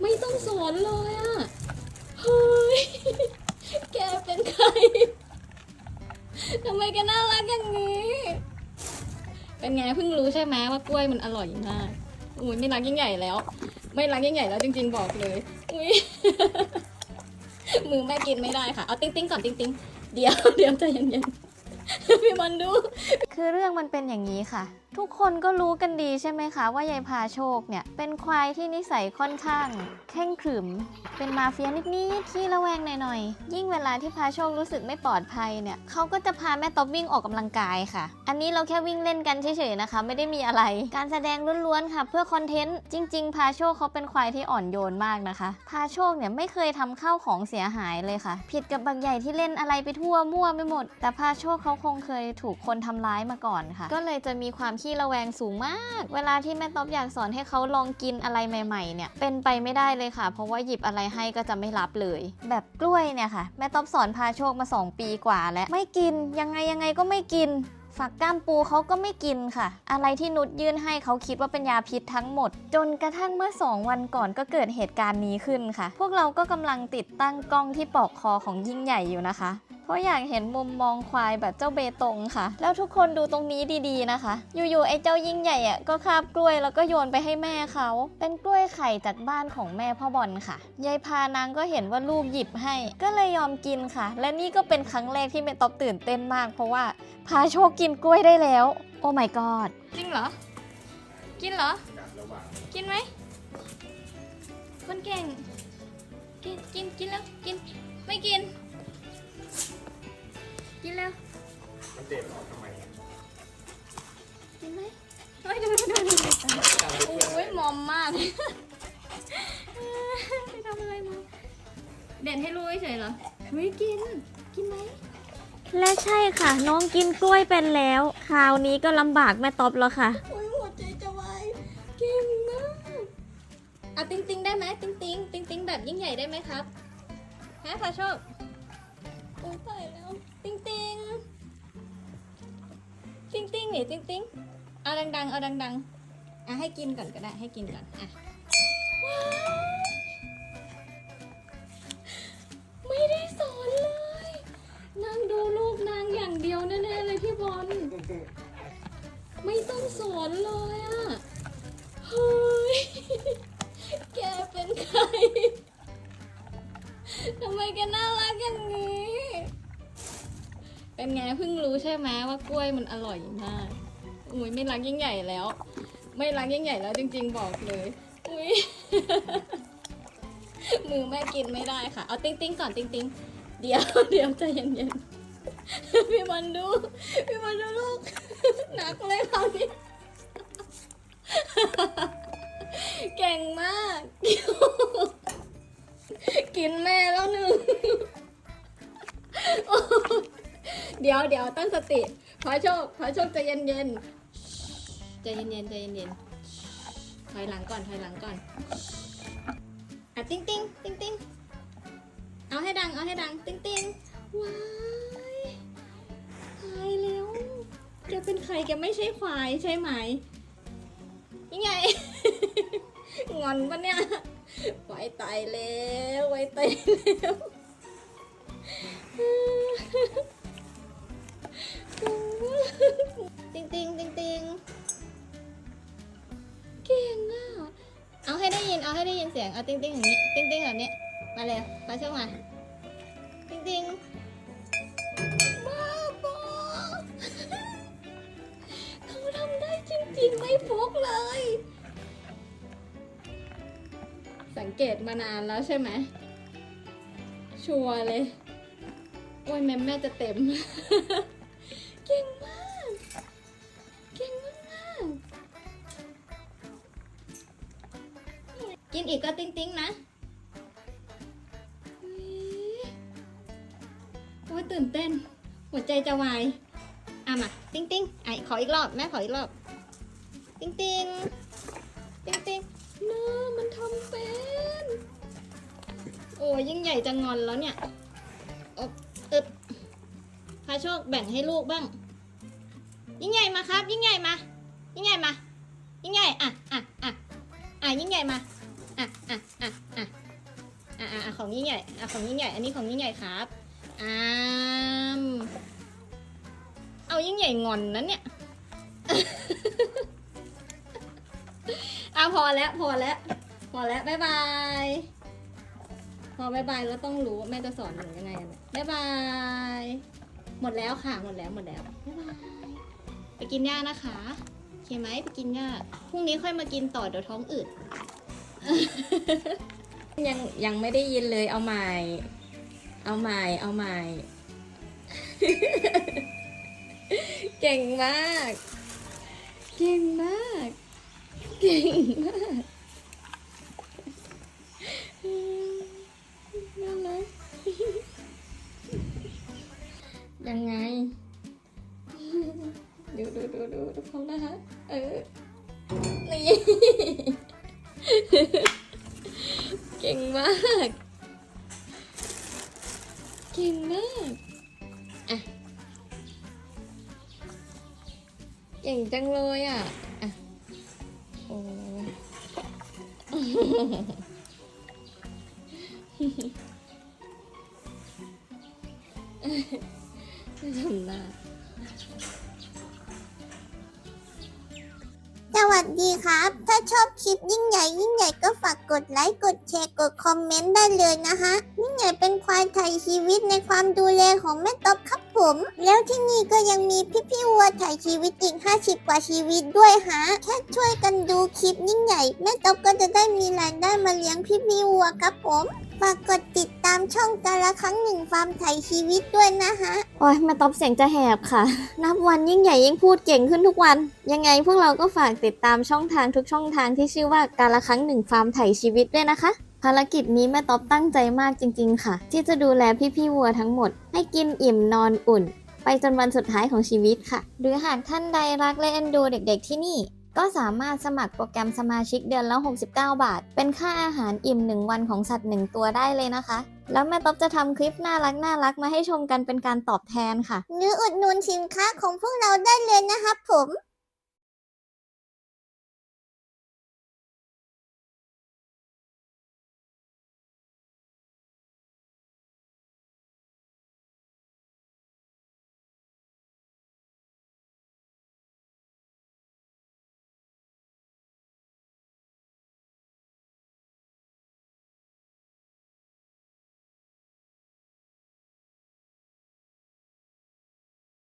ไม่ต้องสอนเลยอะเฮ้ย แกเป็นใคร ทำไมแกน่ารักอย่างนี้ เป็นไงเพิ่งรู้ใช่ไหมว่ากล้วยมันอร่อยมาก อุ้ยไม่รักยิ่งใหญ่แล้ว ไม่รักยิ่งใหญ่แล้วจริงๆบอกเลย อุ้ยมือแม่กินไม่ได้ค่ะ เอาติ้งติ้งก่อนติ้งติ้งเดี๋ยวเดี๋ยวใจเย็นๆพี่บอลดู คือเรื่องมันเป็นอย่างนี้ค่ะ ทุกคนก็รู้กันดีใช่ไหมคะว่ายายพาโชคเนี่ย เป็นควายที่นิสัยค่อนข้างเข่งขรึม เป็นมาเฟียนิดๆขี้ระแวงหน่อยๆ ยิ่งเวลาที่พาโชครู้สึกไม่ปลอดภัยเนี่ยเขาก็จะพาแม่ต๊อบวิ่งออกกำลังกายค่ะ อันนี้เราแค่วิ่งเล่นกันเฉยๆนะคะ ไม่ได้มีอะไร การแสดงล้วนๆค่ะเพื่อคอนเทนต์จริง ๆ พาโชคเขาเป็นควายที่อ่อนโยนมากนะคะ พาโชคเนี่ยไม่เคยทำข้าวของเสียหายเลยค่ะ ผิดกับบางใหญ่ที่เล่นอะไรไปทั่วมั่วไปหมด แต่พาโชคเขาคงเคยถูกคนทำร้ายมาก่อนค่ะ ก็เลยจะมีความขี้ระแวงสูงมาก เวลาที่แม่ต๊อบอยากสอนให้เขาลองกินอะไรใหม่ๆเนี่ยเป็นไปไม่ได้เลยค่ะ เพราะว่าหยิบอะไรให้ก็จะไม่รับเลย แบบกล้วยเนี่ยค่ะ แม่ต๊อบสอนพาโชคมา 2 ปีกว่าแล้วไม่กินยังไงยังไงก็ไม่กินฝักก้ามปูเขาก็ไม่กินค่ะ อะไรที่นุชยื่นให้เขาคิดว่าเป็นยาพิษทั้งหมด จนกระทั่งเมื่อ 2 วันก่อนก็เกิดเหตุการณ์นี้ขึ้นค่ะ พวกเราก็กำลังติดตั้งกล้องที่ปอกคอของยิ่งใหญ่อยู่นะคะ เพราะอยากเห็นมุมมองควายแบบเจ้าเบตงค่ะ แล้วทุกคนดูตรงนี้ดีๆนะคะ อยู่ๆไอ้เจ้ายิ่งใหญ่อะก็คาบกล้วยแล้วก็โยนไปให้แม่เขา เป็นกล้วยไข่จากบ้านของแม่พ่อบอลค่ะ ยายพานางก็เห็นว่าลูกหยิบให้ ก็เลยยอมกินค่ะ และนี่ก็เป็นครั้งแรกที่แม่ต๊อบตื่นเต้นมาก เพราะว่าพาโชคกินกล้วยได้แล้ว โอ้ my god จริงเหรอ กินเหรอ กินไหม คนเก่ง กิน กิน กินแล้ว กิน ไม่กิน กินแล้วมันเด็ดออกทำไมอะกินไหมไม่ดูดูดูดูโอ้ยมอมมากไปทำอะไรมาเด่นให้รู้เฉยๆเหรอเฮ้ยกิน กินไหมและใช่ค่ะ น้องกินกล้วยเป็นแล้ว คราวนี้ก็ลำบากแม่ต๊อบแล้วค่ะ โอ้ยหัวใจจะวายเก่งมากอะติงติงได้ไหมติงติงติงติงแบบยิ่งใหญ่ได้ไหมครับฮะพาโชคโอ้ยตายแล้ว ติงติง ติงติงนี่ติงติงเอาดังๆ เอาดังๆ อะให้กินก่อนก็ได้ให้กินก่อน อะ ไม่ได้สอนเลยนางดูลูกนางอย่างเดียวแน่ๆเลยพี่บอล ไม่ต้องสอนเลยอะเฮ้ย แกเป็นใคร ทำไมแกน่ารักอย่างนี้ เป็นไงเพิ่งรู้ใช่ไหมว่ากล้วยมันอร่อยมาก อุ้ยไม่รักยิ่งใหญ่แล้ว ไม่รักยิ่งใหญ่แล้วจริง ๆ บอกเลย อุ้ยมือแม่กินไม่ได้ค่ะ เอาติ้งติ้งก่อนติ้งติ้งเดี๋ยวเดี๋ยวใจเย็นๆพี่บอลดู พี่บอลดูลูกหนักเลยคราวนี้เก่งมาก กินแม่แล้วหนึ่ง เดี๋ยวเดี๋ยวตั้งสติขอโชคขอโชคใจเย็นเย็นๆใจเย็นเย็นๆใจเย็นเย็นๆถอยหลังก่อนถอยหลังก่อนอะติ้งติ้งติ้งติ้งเอาให้ดังเอาให้ดัง ติ้งติ้งว้ายตายแล้วแกเป็นใครแกไม่ใช่ควายใช่ไหมยังไงงอนปะเนี่ยไว้ตายแล้วไว้ตายแล้ว เสียงเอาติ้งติ้งอย่างนี้ ติ้งติ้งแบบนี้ มาเลยมาช่วยมาติ้งติ้งบ้าบอเขาทำได้จริงๆ ไม่ฟุกเลย สังเกตมานานแล้วใช่ไหม ชัวร์เลย โอ้ยแม่แม่จะเต็ม อีกก็ติ้งติ้งนะโอ้ยตื่นเต้น หัวใจจะวาย อะมาติ้งติ้งไอะขออีกรอบแม่ขออีกรอบ ติ้งติ้งติ้งติ้งน้ามันทำเป็น โอ้ยยิ่งใหญ่จะงอนแล้วเนี่ยอบอึบพาโชคแบ่งให้ลูกบ้าง ยิ่งใหญ่มาครับ ยิ่งใหญ่มา ยิ่งใหญ่มา ยิ่งใหญ่ อะ อะ อะ อะ ยิ่งใหญ่มา อะอะอะอะอะอะของยิ่งใหญ่อะของยิ่งใหญ่ อันนี้ของยิ่งใหญ่ครับอ้ามเอายิ่งใหญ่งอนนั้นเนี่ยอะพอแล้วพอแล้วพอแล้วบ๊ายบายพอบายบายแล้วต้องรู้แม่จะสอนหนูยังไงบ๊ายบายหมดแล้วค่ะหมดแล้วหมดแล้วบ๊ายบายไปกินหญ้านะคะโอเคไหมไปกินหญ้าพรุ่งนี้ค่อยมากินต่อเดี๋ยวท้องอืด ยังยังไม่ได้ยินเลยเอาใหม่ เอาใหม่ เอาใหม่ เก่งมาก เก่งมาก เก่งมากน่ารักยังไง ดูดูดูดูดูเขานะคะเออ นี่ เก่งมาก เก่งมากอะเก่งจังเลยอะอะโอ้ทำหน้า สวัสดีครับ ถ้าชอบคลิปยิ่งใหญ่ยิ่งใหญ่ก็ฝากกดไลค์ กดแชร์ กดคอมเมนต์ได้เลยนะฮะ ยิ่งใหญ่เป็นควายไทยชีวิตในความดูแลของแม่ต๊อบครับผม แล้วที่นี่ก็ยังมีพี่พี่ๆวัวไทยชีวิตอีก 50 กว่าชีวิตด้วยฮะ แค่ช่วยกันดูคลิปยิ่งใหญ่ แม่ต๊อบก็จะได้มีรายได้มาเลี้ยงพี่พี่ๆวัวครับผมฝากกดติดตามช่องกาละครั้งหนึ่งฟาร์มไทยชีวิตด้วยนะฮะ โอ้ยแม่ต๊อบเสียงจะแหบค่ะ นับวันยิ่งใหญ่ยิ่งพูดเก่งขึ้นทุกวัน ยังไงพวกเราก็ฝากติดตามช่องทางทุกช่องทางที่ชื่อว่าการละครั้งหนึ่งฟาร์มไถชีวิตด้วยนะคะ ภารกิจนี้แม่ต๊อบตั้งใจมากจริง ๆ ค่ะ ที่จะดูแลพี่ๆวัวทั้งหมด ให้กินอิ่มนอนอุ่น ไปจนวันสุดท้ายของชีวิตค่ะ หรือหากท่านใดรักและเอ็นดูเด็ก ๆ ที่นี่ ก็สามารถสมัครโปรแกรมสมาชิกเดือนละ 69 บาท เป็นค่าอาหารอิ่ม 1 วันของสัตว์ 1 ตัวได้เลยนะคะ แล้วแม่ต๊อบจะทำคลิปน่ารักน่ารักมาให้ชมกันเป็นการตอบแทนค่ะ หรืออุดหนุนสินค้าของพวกเราได้เลยนะครับผม